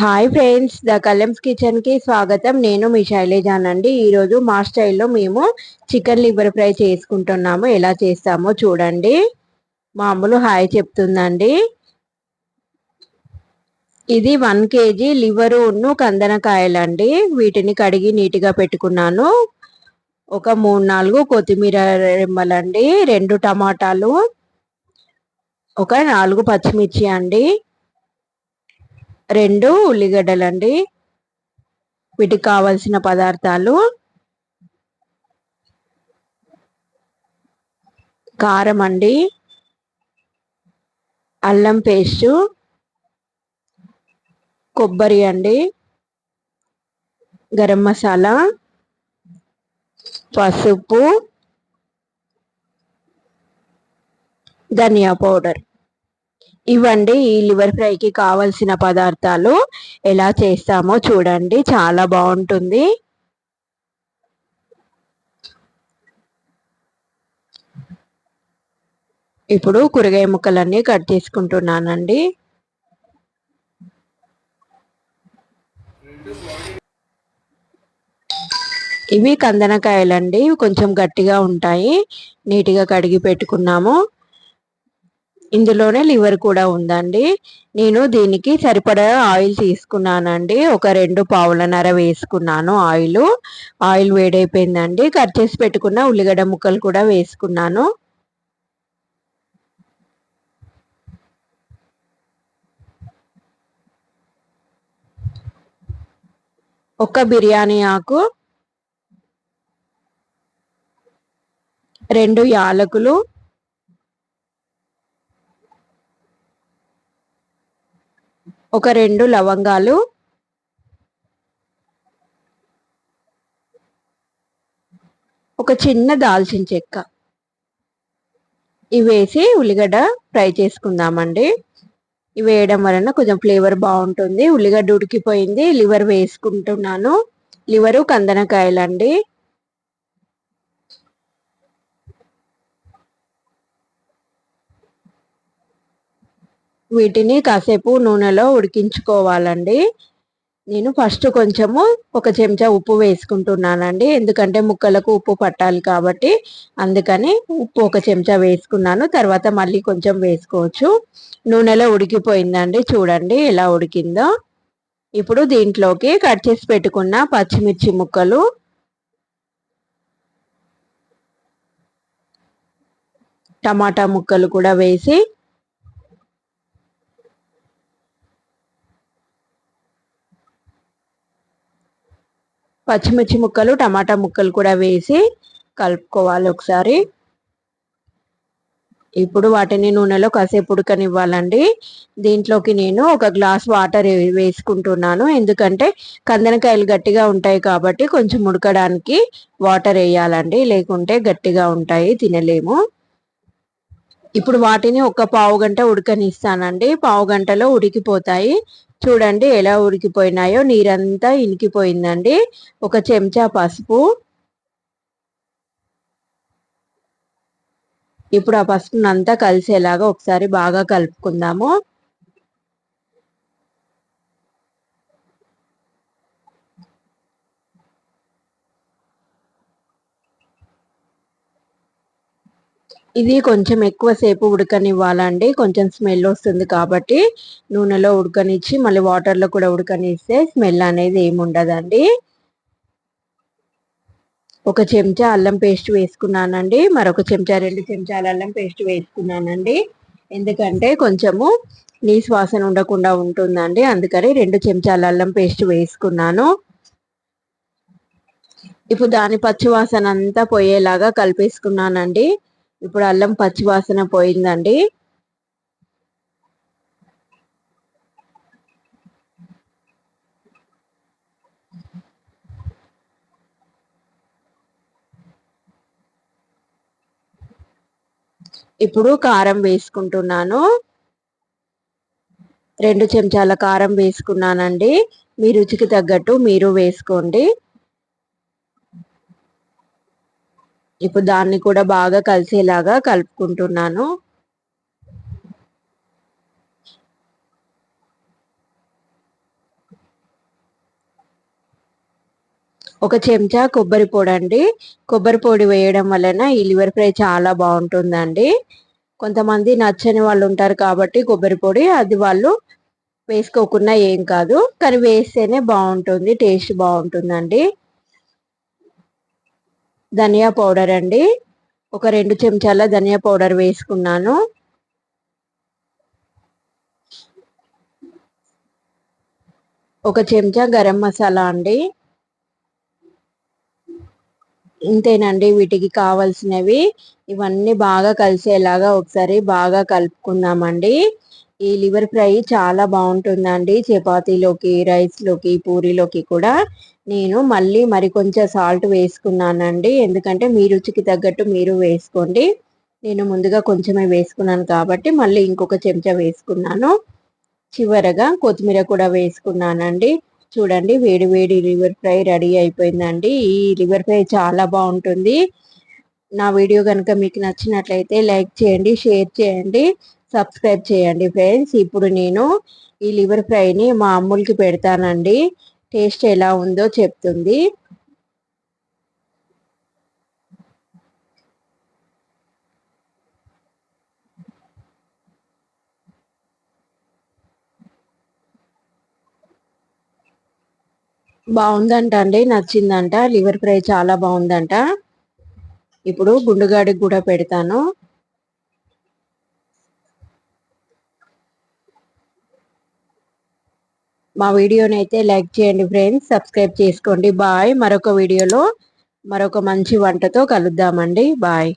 Hi friends the కలెమ్స్ కిచెన్కి స్వాగతం. నేను మీ శైలేజానండి ఈరోజు మా స్టైల్లో మేము చికెన్ లివర్ ఫ్రై చేసుకుంటున్నాము. ఎలా చేస్తామో చూడండి. మామూలు హాయ్ చెప్తుందండి. ఇది వన్ కేజీ లివరు ఉన్ను కందనకాయలండి. వీటిని కడిగి నీట్గా పెట్టుకున్నాను. ఒక మూడు నాలుగు కొత్తిమీర రెమ్మలండి. రెండు టమాటాలు. ఒక నాలుగు పచ్చిమిర్చి అండి. రెండు ఉల్లిగడ్డలండి. వీటికి కావలసిన పదార్థాలు. కారం అండి అల్లం పేస్టు. కొబ్బరి అండి. గరం మసాలా. పసుపు. ధనియా పౌడర్. ఇవ్వండి ఈ లివర్ ఫ్రైకి కావలసిన పదార్థాలు ఎలా చేస్తామో చూడండి. చాలా బాగుంటుంది. ఇప్పుడు కూరగాయ ముక్కలన్నీ కట్ చేసుకుంటున్నానండి. ఇవి కందనకాయలండి కొంచెం గట్టిగా ఉంటాయి. నీట్గా కడిగి పెట్టుకున్నాము. ఇందులోనే లివర్ కూడా ఉందండి. నేను దీనికి సరిపడా ఆయిల్ తీసుకున్నానండి. ఒక రెండు పావులన్నర వేసుకున్నాను ఆయిల్. ఆయిల్ వేడైపోయిందండి. కట్ చేసి పెట్టుకున్న ఉల్లిగడ్డ ముక్కలు కూడా వేసుకున్నాను. ఒక బిర్యానీ ఆకు రెండు యాలకులు ఒక రెండు లవంగాలు. ఒక చిన్న దాల్చిన చెక్క. ఇవి వేసి ఉల్లిగడ్డ ఫ్రై చేసుకుందామండి. ఇవి వేయడం వలన కొంచెం ఫ్లేవర్ బాగుంటుంది. ఉల్లిగడ్డ ఉడికిపోయింది. లివర్ వేసుకుంటున్నాను. లివరు కందనకాయలండి. వీటిని కాసేపు నూనెలో ఉడికించుకోవాలండి. నేను ఫస్ట్ కొంచెము ఒక చెంచా ఉప్పు వేసుకుంటున్నానండి. ఎందుకంటే ముక్కలకు ఉప్పు పట్టాలి కాబట్టి అందుకని ఉప్పు ఒక చెంచా వేసుకున్నాను. తర్వాత మళ్ళీ కొంచెం వేసుకోవచ్చు. నూనెలో ఉడికిపోయిందండి. చూడండి ఎలా ఉడికిందో. ఇప్పుడు దీంట్లోకి కట్ చేసి పెట్టుకున్న పచ్చిమిర్చి ముక్కలు. టమాటా ముక్కలు కూడా వేసి పచ్చిమిర్చి ముక్కలు టమాటా ముక్కలు కూడా వేసి కలుపుకోవాలి ఒకసారి. ఇప్పుడు వాటిని నూనెలో కాసేపు ఉడకనివ్వాలండి. దీంట్లోకి నేను ఒక గ్లాస్ వాటర్ వేసుకుంటున్నాను. ఎందుకంటే కందనకాయలు గట్టిగా ఉంటాయి కాబట్టి కొంచెం ఉడకడానికి వాటర్ వేయాలండి. లేకుంటే గట్టిగా ఉంటాయి తినలేము. ఇప్పుడు వాటిని ఒక పావు గంట ఉడకనిస్తానండి. పావు గంటలో ఉడికిపోతాయి. చూడండి ఎలా ఉడికిపోయినాయో నీరంతా ఇనికిపోయిందండి. ఒక చెంచా పసుపు. ఇప్పుడు ఆ పసుపునంతా కలిసేలాగా ఒకసారి బాగా కలుపుకుందాము. ఇది కొంచెం ఎక్కువసేపు ఉడకనివ్వాలండి. కొంచెం స్మెల్ వస్తుంది కాబట్టి నూనెలో ఉడకనిచ్చి మళ్ళీ వాటర్లో కూడా ఉడకనిస్తే స్మెల్ అనేది ఏమి ఉండదండి. ఒక చెంచా అల్లం పేస్ట్ వేసుకున్నానండి. మరొక చెంచా రెండు చెంచాల అల్లం పేస్ట్ వేసుకున్నానండి. ఎందుకంటే కొంచెము నీ వాసన ఉండకుండా ఉంటుందండి. అందుకని రెండు చెంచాల అల్లం పేస్ట్ వేసుకున్నాను. ఇప్పుడు దాని పచ్చివాసన అంతా పోయేలాగా కలిపేసుకున్నానండి. ఇప్పుడు అల్లం పచ్చివాసన పోయిందండి. ఇప్పుడు కారం వేసుకుంటున్నాను. రెండు చెంచాల కారం వేసుకున్నానండి. మీ రుచికి తగ్గట్టు మీరు వేసుకోండి. ఇప్పుడు దాన్ని కూడా బాగా కలిసేలాగా కలుపుకుంటున్నాను. ఒక చెంచా కొబ్బరి పొడి అండి కొబ్బరి పొడి వేయడం వలన ఈ లివర్ ఫ్రై చాలా బాగుంటుందండి. కొంతమంది నచ్చని వాళ్ళు ఉంటారు కాబట్టి కొబ్బరి పొడి అది వాళ్ళు వేసుకోకుండా ఏం కాదు. కానీ వేస్తేనే బాగుంటుంది టేస్ట్ బాగుంటుందండి. ధనియా పౌడర్ అండి. ఒక రెండు చెంచాల ధనియా పౌడర్ వేసుకున్నాను. ఒక చెంచా గరం మసాలా అండి. ఇంతేనండి వీటికి కావాల్సినవి. ఇవన్నీ బాగా కలిసేలాగా ఒకసారి బాగా కలుపుకుందామండి. ఈ లివర్ ఫ్రై చాలా బాగుంటుందండి. చపాతీలోకి రైస్లోకి పూరీలోకి కూడా. నేను మళ్ళీ మరి కొంచెం సాల్ట్ వేసుకున్నానండి. ఎందుకంటే మీ రుచికి తగ్గట్టు మీరు వేసుకోండి. నేను ముందుగా కొంచెమే వేసుకున్నాను కాబట్టి మళ్ళీ ఇంకొక చెంచా వేసుకున్నాను. చివరగా కొత్తిమీర కూడా వేసుకున్నానండి. చూడండి వేడి వేడి లివర్ ఫ్రై రెడీ అయిపోయిందండి. ఈ లివర్ ఫ్రై చాలా బాగుంటుంది. నా వీడియో కనుక మీకు నచ్చినట్లయితే లైక్ చేయండి షేర్ చేయండి సబ్స్క్రైబ్ చేయండి ఫ్రెండ్స్. ఇప్పుడు నేను ఈ లివర్ ఫ్రైని మా అమ్ములకి పెడతానండి. టేస్ట్ ఎలా ఉందో చెప్తుంది. బాగుందంట అండి నచ్చిందంట. లివర్ ఫ్రై చాలా బాగుందంట. ఇప్పుడు గుండుగాడికి కూడా పెడతాను. మా వీడియోని అయితే లైక్ చేయండి ఫ్రెండ్స్ సబ్స్క్రైబ్ చేసుకోండి. బాయ్. మరొక వీడియోలో మరొక మంచి వంటతో కలుద్దామండి. బాయ్.